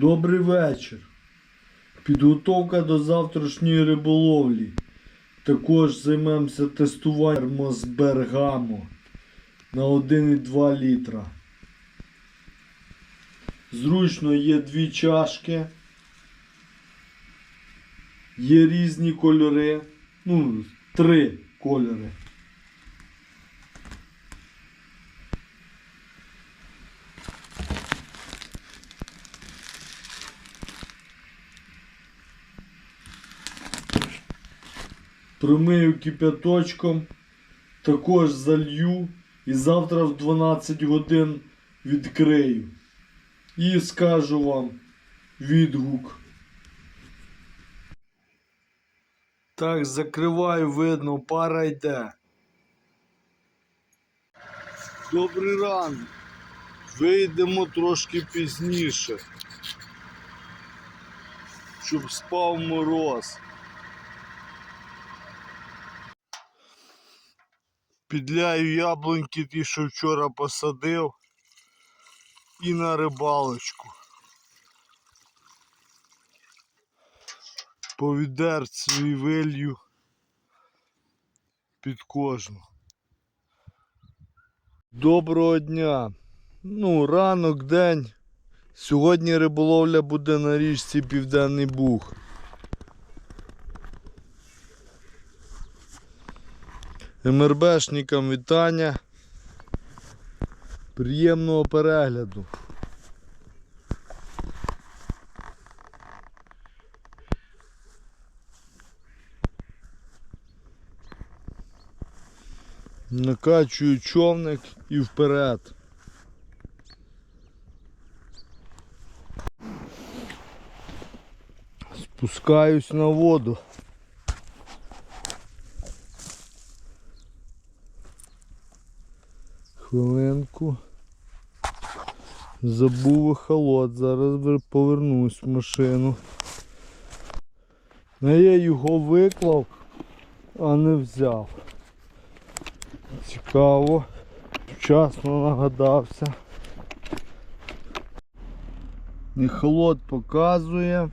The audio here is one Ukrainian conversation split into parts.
Добрий вечір. Підготовка до завтрашньої риболовлі. Також займемося тестуванням з бергамо на 1,2 літра. Зручно є дві чашки. Є різні кольори. Ну, три кольори. Промию кипяточком, також залью і завтра в 12 годин відкрию. І скажу вам відгук. Так, закриваю, видно, пара йде. Добрий ранок. Вийдемо трошки пізніше. Щоб спав мороз. Підляю яблуньки ті, що вчора посадив. І на рибалочку. По відерцю і вилью під кожну. Доброго дня. Ну, ранок, день. Сьогодні риболовля буде на річці Південний Буг. МРБшникам вітання. Приємного перегляду. Накачую човник і вперед. Спускаюсь на воду. Хвилинку. Забув ехолот, зараз повернусь в машину. Ну я його виклав, а не взяв. Цікаво. Вчасно нагадався. Ехолот показує.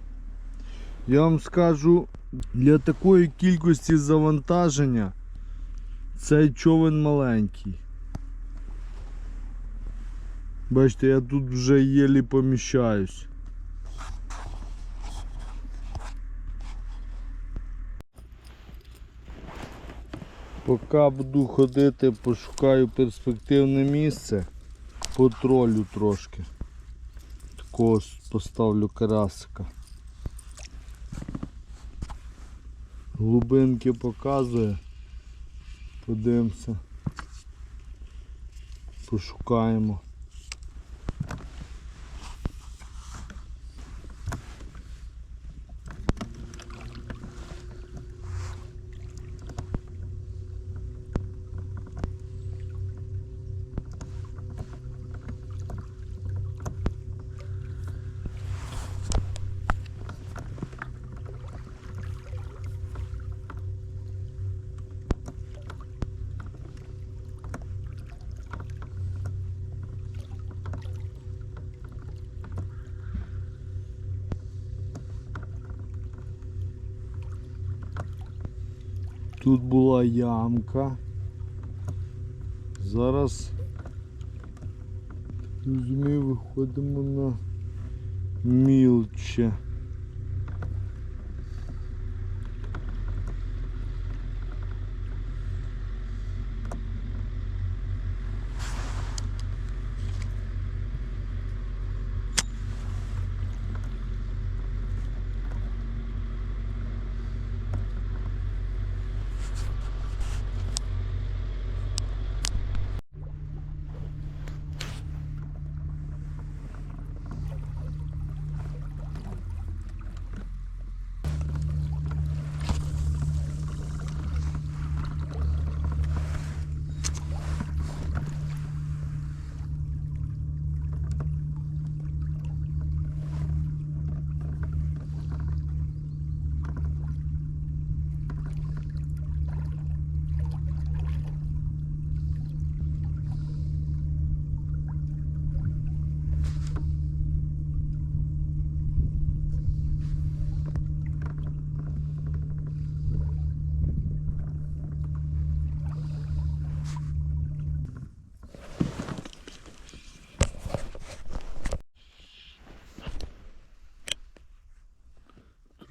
Я вам скажу, для такої кількості завантаження цей човен маленький. Бачите, я тут вже єлі поміщаюсь. Поки буду ходити, пошукаю перспективне місце, потролю трошки. Такого поставлю карасика. Глубинки показує. Подивимося. Пошукаємо. Тут була ямка. Зараз ми виходимо на мілче.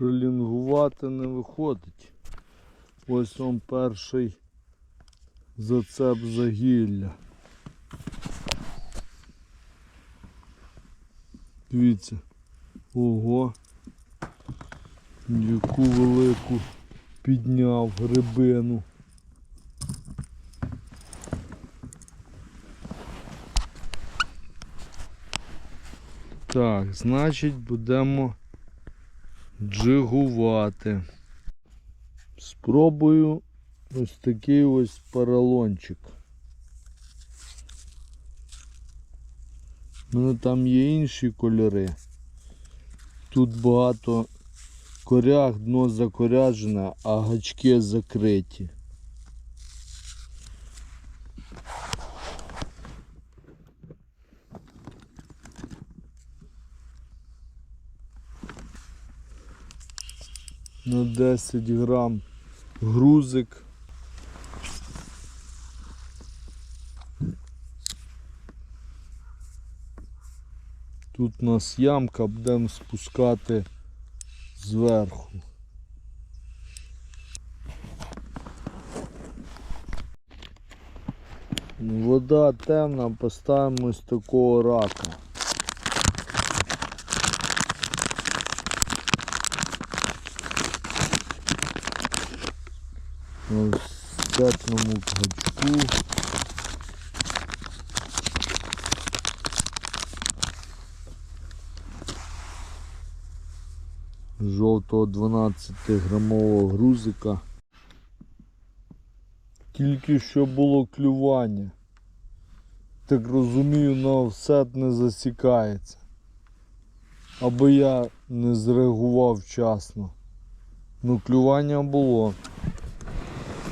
Пролінгувати не виходить. Ось он перший зацеп загілля. Дивіться. Ого. Яку велику підняв грибину. Так, значить будемо джигувати. Спробую ось такий ось поролончик. У мене там є інші кольори. Тут багато коряг, дно закоряджене, а гачки закриті. На 10 грам грузик. Тут у нас ямка, будемо спускати зверху. Вода темна, поставимо ось такого рака. На сетному гачку. жовтого 12 грамового грузика. Тільки що було клювання. Так розумію, на офсет не засікається. Або я не зреагував вчасно. Ну клювання було.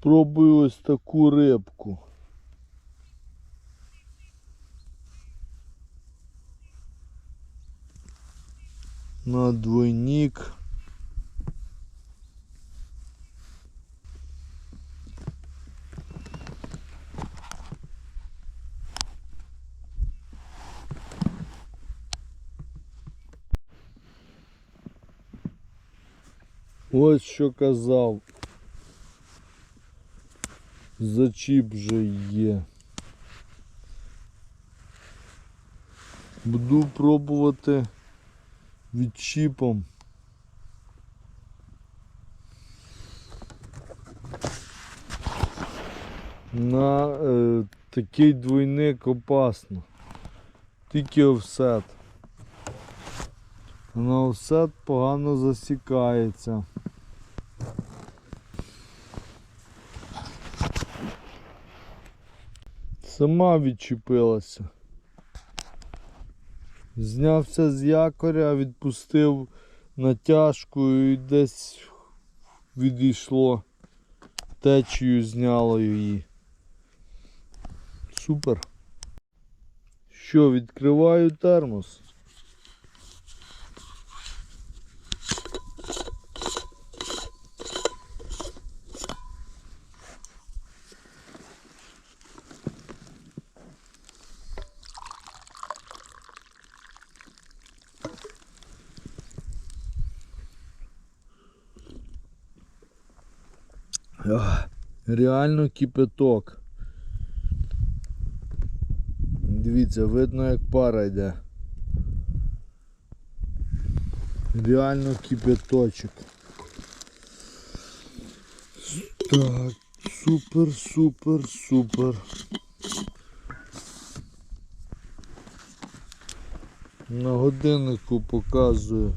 Спробую ось таку рибку. На двойник. Ось що казав. Зачіп вже є. Буду пробувати відчіпом. На е, такий двойник опасно. Тільки офсет. На офсет погано засікається. Сама відчепилася. Знявся з якоря, відпустив натяжку і десь відійшло. Течію зняло її. Супер. Що, відкриваю термос. Реально кипяток. Дивіться, видно як пара йде. Реально кипяточок. Так, супер, супер, супер. На годиннику показую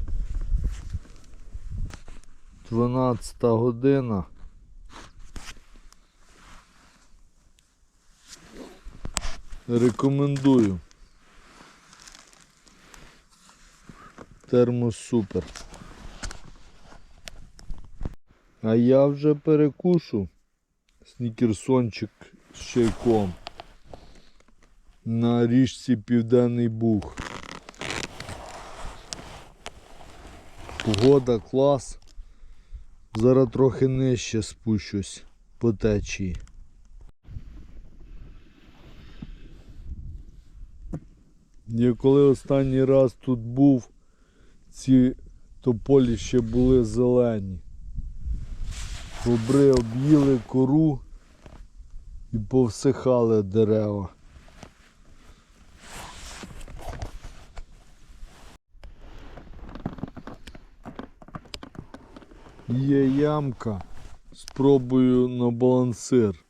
12 година. Рекомендую. Термос супер. А я вже перекушу снікерсончик з чайком на річці Південний Буг. Погода клас. Зараз трохи нижче спущусь по течії. Я коли останній раз тут був, ці тополі ще були зелені. Бобри об'їли кору і повсихали дерева. Є ямка. Спробую на балансир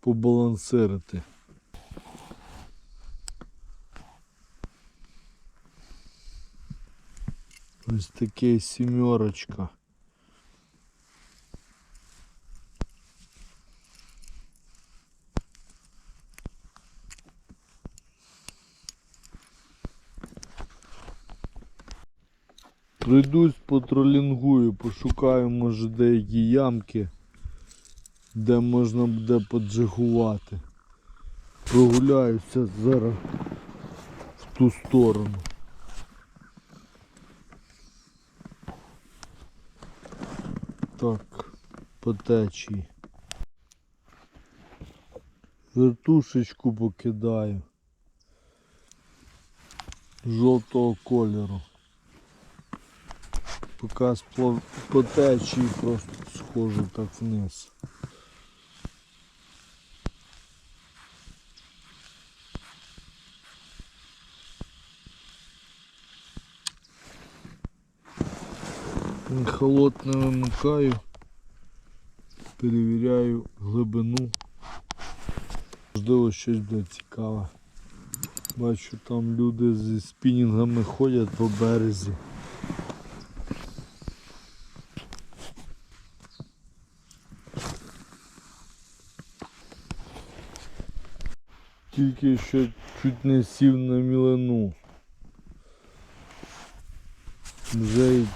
побалансирити. Ось таке сімерочка. Пройдусь, потролінгую, пошукаю, може, деякі ямки, де можна буде поджигувати. Прогуляюся зараз в ту сторону. Так, по течії. Вертушечку покидаю. Жовтого кольору. Поки по течії просто схожу так вниз. Холод не вимикаю, перевіряю глибину. Можливо, щось буде цікаве. Бачу, там люди зі спінінгами ходять по березі. Тільки що чуть не сів на мілину. Вже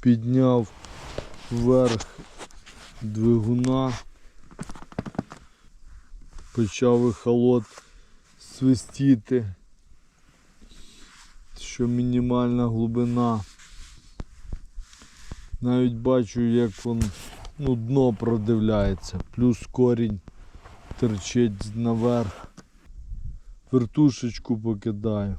підняв вверх двигуна. Почав ехолот свистіти, що мінімальна глибина. Навіть бачу, як он, ну, дно продивляється, плюс корінь терчить наверх. Вертушечку покидаю.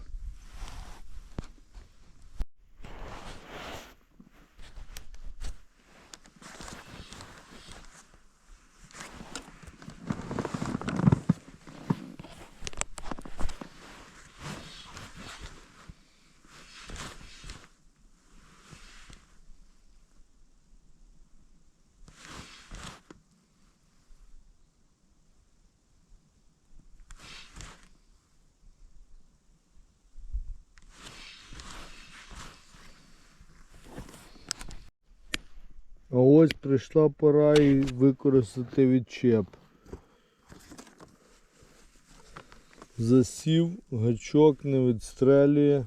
А ось прийшла пора і використати відчеп. Засів, гачок не відстрелює.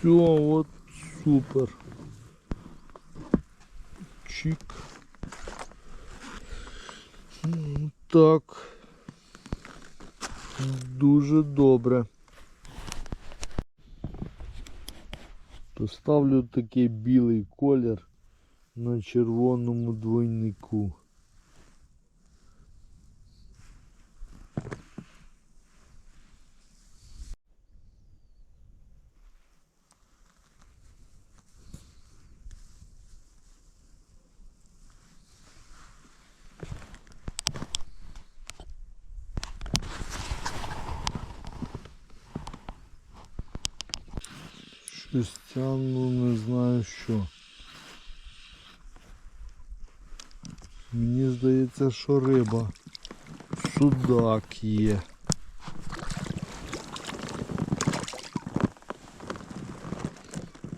Все, вот супер. Чик. Так. Дуже добре. Поставлю такий білий колір на червоному двойнику. Щось тягну, не знаю що. Мені здається, що риба. Судак є.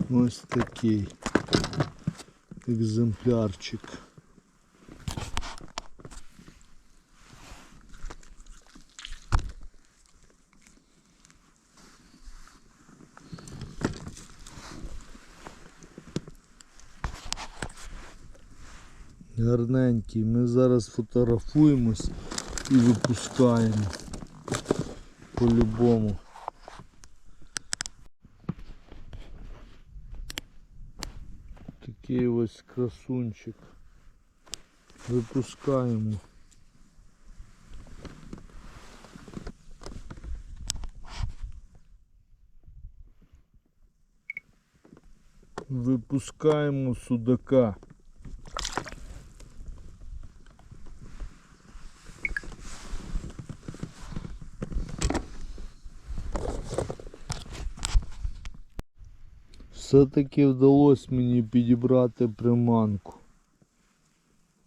Ось такий екземплярчик. Гарненький. Ми зараз фотографуємось і випускаємо. По-любому. Такий ось красунчик. Випускаємо. Випускаємо судака. Все-таки вдалося мені підібрати приманку.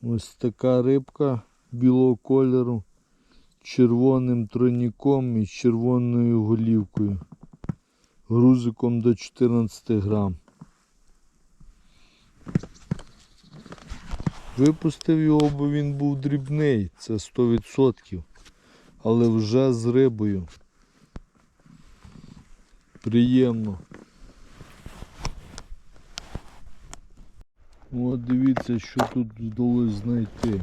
Ось така рибка білого кольору, червоним тройніком і червоною голівкою. Грузиком до 14 грам. Випустив його, бо він був дрібний, це 100%. Але вже з рибою. Приємно. От дивіться, що тут вдалося знайти.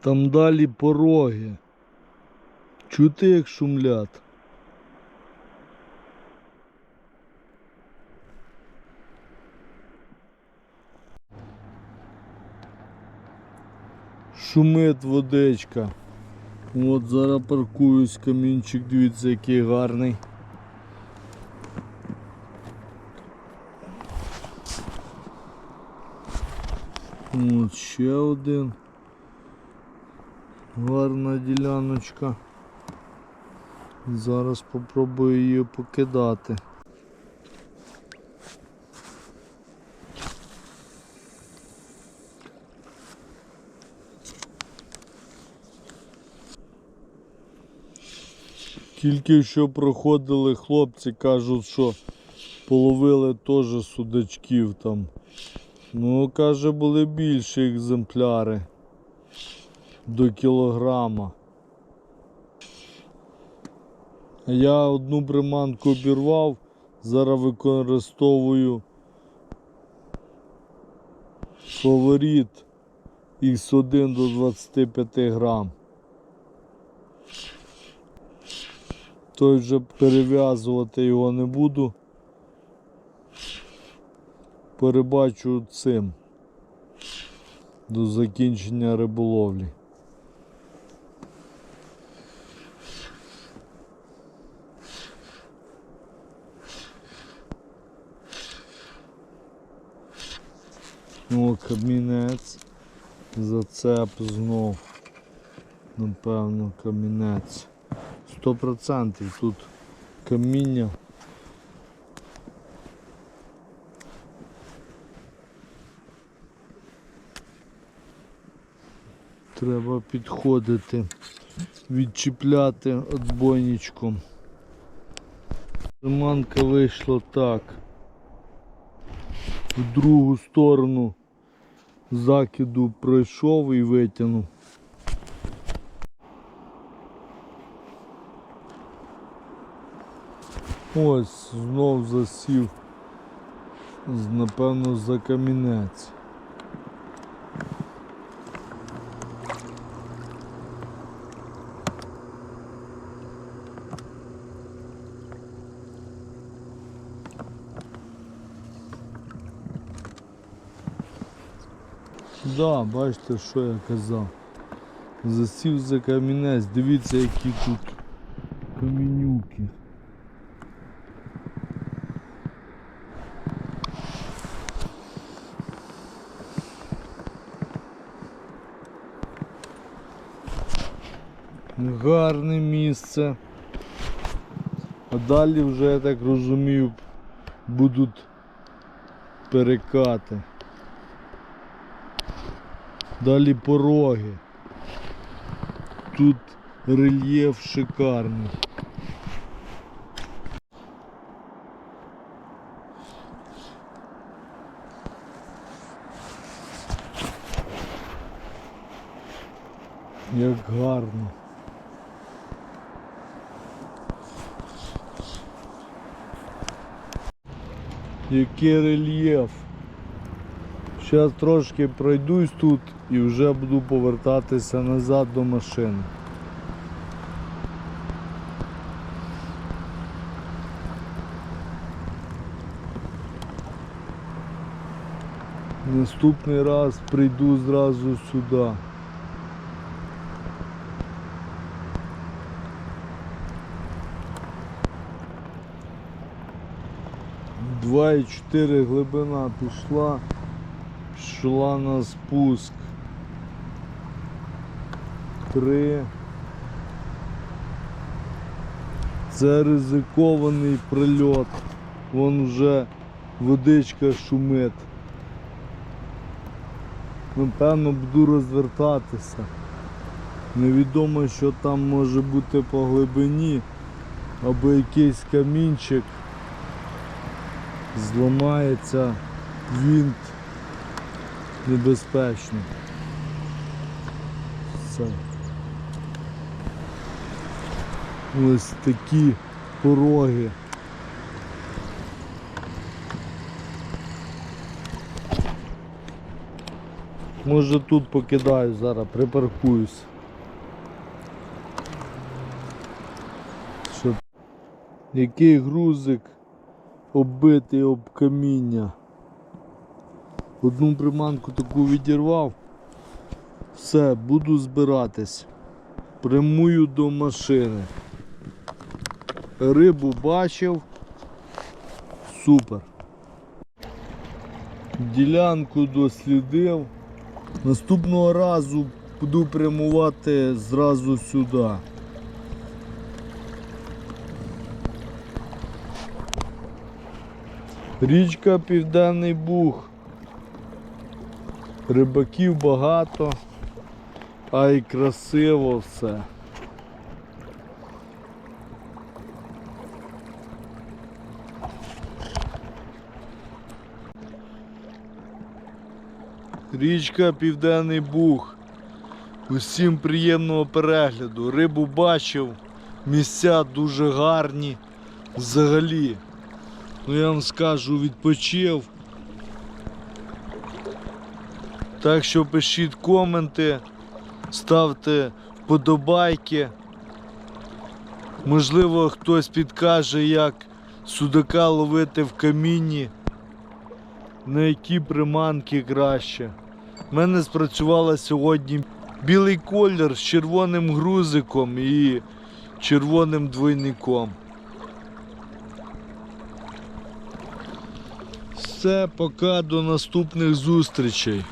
Там далі пороги. Чути, як шумлять. Шумить водичка. От зараз паркуюсь, камінчик, дивіться, який гарний. От ще один. Гарна діляночка. Зараз попробую її покидати. Тільки що проходили хлопці, кажуть, що половили теж судачків там. Ну, каже, були більші екземпляри до кілограма. Я одну приманку обірвав, зараз використовую фаворит X1 до 25 грам. Той вже перев'язувати його не буду. Перебачу цим до закінчення риболовлі. О, камінець. Зацеп знов. Напевно, камінець. Сто процентів тут каміння. Треба підходити, відчіпляти отбойничком. Приманка вийшла так. В другу сторону закиду пройшов і витягнув. Ось знов засів, напевно, за камінець. Да, бачите, що я казав. Засів за камінець, дивіться, які тут камінюки. Гарне місце. А далі вже, я так розумію, будуть перекати. Далі пороги. Тут рельєф шикарний. Як гарно. Який рельєф. Зараз трошки пройдусь тут і вже буду повертатися назад до машини. Наступний раз прийду зразу сюди. Два і чотири глибина пішла, пішла на спуск. Три. Це ризикований прильот. Вон вже водичка шумить. Напевно буду розвертатися. Невідомо, що там може бути по глибині, або якийсь камінчик зламається вінт небезпечно. Все. Ось такі пороги. Може тут покидаю зараз, припаркуюсь. Який грузик оббитий об каміння. Одну приманку таку відірвав. Все, буду збиратись. Прямую до машини. Рибу бачив. Супер. Ділянку дослідив. Наступного разу буду прямувати зразу сюди. Річка Південний Буг. Рибаків багато, а й красиво все. Річка Південний Буг. Усім приємного перегляду. Рибу бачив, місця дуже гарні. Взагалі. Ну я вам скажу, відпочив. Так що пишіть коменти, ставте вподобайки. Можливо, хтось підкаже, як судака ловити в камінні, на які приманки краще. У мене спрацювала сьогодні білий колір з червоним грузиком і червоним двойником. Все, пока до наступних зустрічей.